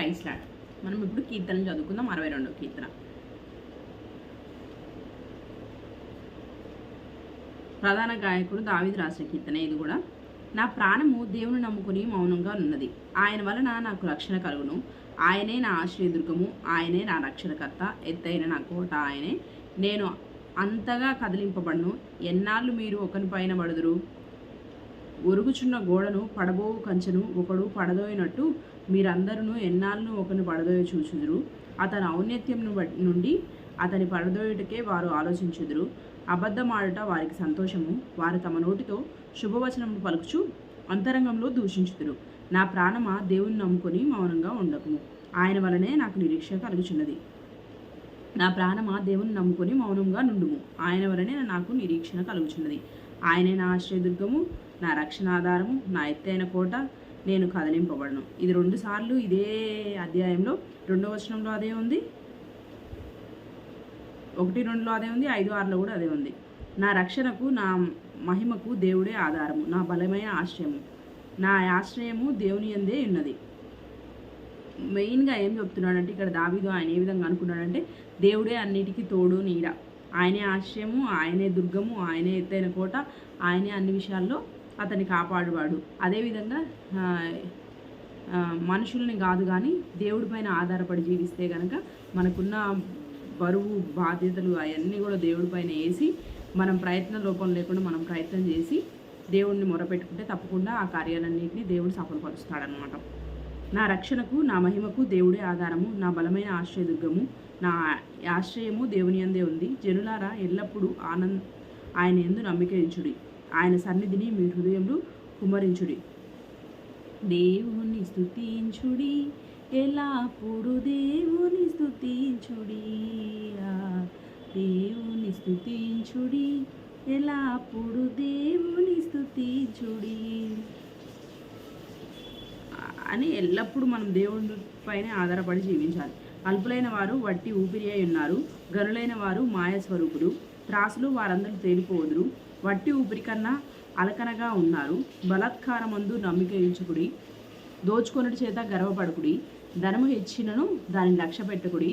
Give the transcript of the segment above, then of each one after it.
Price lord మనం ఇప్పుడు కీర్తన చదువుకుందాం అరవై రెండో కీర్తన. ప్రధాన గాయకుడు దావిది రాసిన కీర్తన ఇది కూడా. నా ప్రాణము దేవుని నమ్ముకుని మౌనంగా ఉన్నది. ఆయన వలన నాకు రక్షణ కలుగును. ఆయనే నా ఆశ్రయదుర్గము ఆయనే నా రక్షణకర్త. ఎత్తైన నా కోట ఆయనే. నేను అంతగా కదిలింపబడను. ఎన్నాళ్ళు మీరు ఒకరిపైన పడుదురు? ఒరుగుచున్న గోడను పడబోవు కంచెను ఒకడు పడదోయినట్టు మీరందరూ ఎన్నాళ్ళను ఒకరిని పడదోయ చూచుదురు. అతని ఔన్నత్యం నుండి అతని పడదోయుటకే వారు ఆలోచించుదురు. అబద్ధమాడుట వారికి సంతోషము. వారు తమ నోటితో శుభవచనము పలుకుచు అంతరంగంలో దూషించుదురు. నా ప్రాణమా దేవుని నమ్ముకొని మౌనంగా ఉండకము. ఆయన వలనే నాకు నిరీక్షణ కలుగుచున్నది. నా ప్రాణమా దేవుని నమ్ముకొని మౌనంగా నుండుము. ఆయన వలనే నాకు నిరీక్షణ కలుగుచున్నది. ఆయనే నా ఆశ్రయదుర్గము నా రక్షణ ఆధారము నా ఎత్తైన కోట నేను కదిలింపబడను. ఇది రెండు సార్లు ఇదే అధ్యాయంలో రెండో వచనంలో అదే ఉంది. ఒకటి రెండులో అదే ఉంది ఐదు ఆరులో కూడా అదే ఉంది. నా రక్షణకు నా మహిమకు దేవుడే ఆధారము నా బలమైన ఆశ్రయము. నా ఆశ్రయము దేవుని ఎందే ఉన్నది. మెయిన్గా ఏం చెప్తున్నాడంటే ఇక్కడ దావీదు ఆయన ఏ విధంగా అనుకున్నాడంటే దేవుడే అన్నిటికీ తోడు నీడ. ఆయనే ఆశ్రయము ఆయనే దుర్గము ఆయనే ఎత్తైన కోట ఆయనే అన్ని విషయాల్లో అతన్ని కాపాడువాడు. అదేవిధంగా మనుషుల్ని కాదు కానీ దేవుడి పైన ఆధారపడి జీవిస్తే కనుక మనకున్న బరువు బాధ్యతలు అవన్నీ కూడా దేవుడి పైన వేసి మనం ప్రయత్న లోపం లేకుండా మనం ప్రయత్నం చేసి దేవుడిని మొరపెట్టుకుంటే తప్పకుండా ఆ కార్యాలన్నింటినీ దేవుడు సఫలపరుస్తాడనమాట నా రక్షణకు నా మహిమకు దేవుడే ఆధారము నా బలమైన ఆశ్రయదుర్గము నా ఆశ్రయము దేవుని అందే ఉంది. జనులారా ఎల్లప్పుడూ ఆనంద్ ఆయన ఎందు నమ్మికయించుడి ఆయన సన్నిధిని మీ హృదయంలో కుమరించుడి దేవుని స్థుతించుడి ఎలాప్పుడు దేవుని స్థుతించుడి దేవుని స్థుతించుడి ఎలాప్పుడు దేవుని స్థుతించుడి అని ఎల్లప్పుడూ మనం దేవుని పైన ఆధారపడి జీవించాలి. అల్పులైన వారు వట్టి ఊపిరి అయి ఉన్నారు. గనులైన వారు మాయస్వరూపులు త్రాసులు వారందరూ తేలిపోదురు వట్టి ఊపిరి కన్నా అలకనగా ఉన్నారు. బలాత్కారమందు నమ్మిక ఉంచుకుడి. దోచుకొనుడి చేత గర్వపడుకుడి. ధనము హెచ్చినను దానిని లక్ష్య పెట్టుకుడి.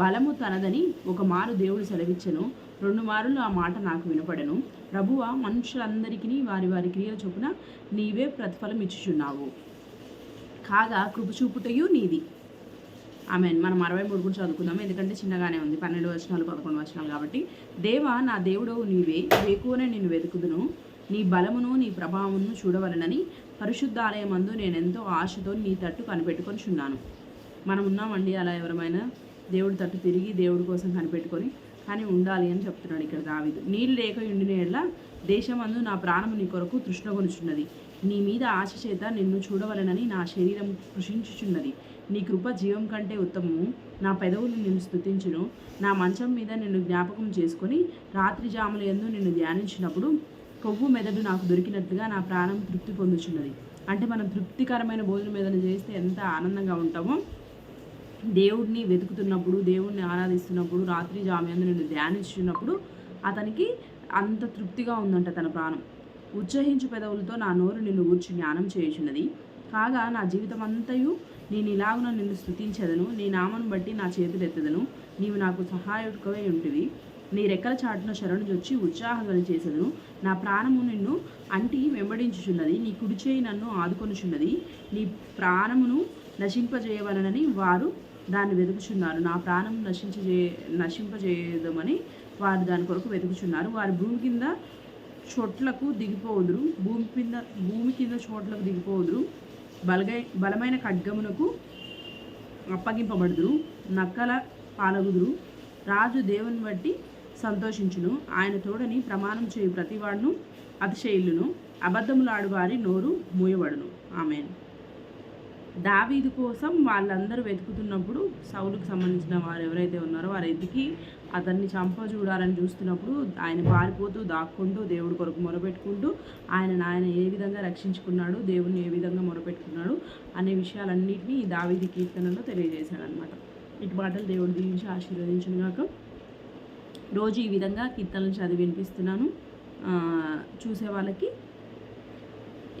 బలము తనదని ఒక మారు దేవుడు సెలవిచ్చెను. రెండు మారులు ఆ మాట నాకు వినపడను. ప్రభువ మనుషులందరికీ వారి వారి క్రియల చొప్పున నీవే ప్రతిఫలం ఇచ్చుచున్నావు కాగా కృప చూపుటయు నీది. ఆమె మనం అరవై మూడు కూడా చదువుకుందాం. ఎందుకంటే చిన్నగానే ఉంది. పన్నెండు వచనాలు పదకొండు వచనాలు కాబట్టి. దేవా నా దేవుడవు నీవే. వేకువనే నేను వెతుకుదును. నీ బలమును నీ ప్రభావమును చూడవలనని పరిశుద్ధాలయమందు నేను ఎంతో ఆశతో నీ తట్టు కనిపెట్టుకొని చున్నాను మనం ఉన్నామండి. అలా ఎవరమైనా దేవుడి తట్టు తిరిగి దేవుడి కోసం కనిపెట్టుకొని కానీ ఉండాలి అని చెప్తున్నాడు ఇక్కడ దావిదు. నీళ్ళు లేక ఉండిన ఎడ్ల దేశమందు నా ప్రాణము నీ కొరకు తృష్ణగొనుచున్నది నీ మీద ఆశ చేత నిన్ను చూడవలనని నా శరీరం కృషించుచున్నది. నీ కృప జీవం కంటే ఉత్తమము. నా పెదవులు నిన్ను స్థుతించును నా మంచం మీద నిన్ను జ్ఞాపకం చేసుకొని రాత్రి జాముల ఎందు నిన్ను ధ్యానించినప్పుడు కొవ్వు మెదడు నాకు దొరికినట్లుగా నా ప్రాణం తృప్తి పొందుచున్నది. అంటే మనం తృప్తికరమైన భోజనం ఏదైనా చేస్తే ఎంత ఆనందంగా ఉంటామో? దేవుడిని వెతుకుతున్నప్పుడు దేవుడిని ఆరాధిస్తున్నప్పుడు రాత్రి జామ్యందు నిన్ను ధ్యానించున్నప్పుడు అతనికి అంత తృప్తిగా ఉందంట తన ప్రాణం. ఉత్సహించు పెదవులతో నా నోరు నిన్ను గూర్చి జ్ఞానం చేయుచున్నది. కాగా నా జీవితం అంతయు నేను ఇలాగున నిన్ను స్థుతించదను నీ నామను బట్టి నా చేతులు ఎత్తదను. నీవు నాకు సహాయకువై ఉంటివి. నీ రెక్కల చాటున శరణు చొచ్చి ఉత్సాహం చేసేదను. నా ప్రాణము నిన్ను అంటి వెంబడించుచున్నది. నీ కుడి చేయి నన్ను ఆదుకొనుచున్నది. నీ ప్రాణమును నశింపజేయవలనని వారు దాన్ని వెతుకుచున్నారు. నా ప్రాణం నశించజే నశింపజేయదమని వారు దాని కొరకు వెతుకుచున్నారు. వారి భూమి కింద చోట్లకు దిగిపోదురు భూమి కింద భూమి కింద చోట్లకు దిగిపోదురు బలగై బలమైన ఖడ్గమునకు అప్పగింపబడుదురు నక్కల పాలగుదురు. రాజు దేవుని బట్టి సంతోషించును. ఆయన తోడని ప్రమాణం చేయు ప్రతివాడును అతిశైలును అబద్ధములాడు వారి నోరు మూయబడును. ఆమెన్. దావీదు కోసం వాళ్ళందరూ వెతుకుతున్నప్పుడు సౌలుకు సంబంధించిన వారు ఎవరైతే ఉన్నారో వారి ఇంటికి అతన్ని చంప చూడాలని చూస్తున్నప్పుడు ఆయన పారిపోతూ దాక్కుంటూ దేవుడి కొరకు మొరపెట్టుకుంటూ ఆయన ఆయన ఏ విధంగా రక్షించుకున్నాడు దేవుని ఏ విధంగా మొరపెట్టుకున్నాడు అనే విషయాలన్నింటినీ ఈ దావిది కీర్తనలో తెలియజేశాడనమాట ఇటు మాటలు దేవుడు దీవించి ఆశీర్వదించిన గాక రోజు ఈ విధంగా కీర్తనలు చదివి వినిపిస్తున్నాను. చూసే వాళ్ళకి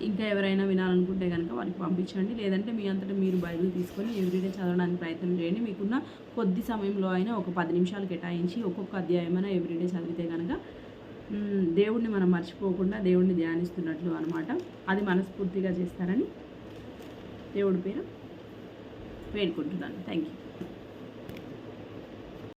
ఇంకా ఎవరైనా వినాలనుకుంటే కనుక వారికి పంపించండి. లేదంటే మీ అంతటా మీరు బైబిల్ తీసుకొని ఎవ్రీడే చదవడానికి ప్రయత్నం చేయండి. మీకున్న కొద్ది సమయంలో అయినా ఒక పది నిమిషాలు కేటాయించి ఒక్కొక్క అధ్యాయమైనా ఎవ్రీడే చదివితే కనుక దేవుణ్ణి మనం మర్చిపోకుండా దేవుణ్ణి ధ్యానిస్తున్నట్లు అనమాట అది మనస్ఫూర్తిగా చేస్తారని దేవుడి పేరు వేడుకుంటున్నాను. Thank you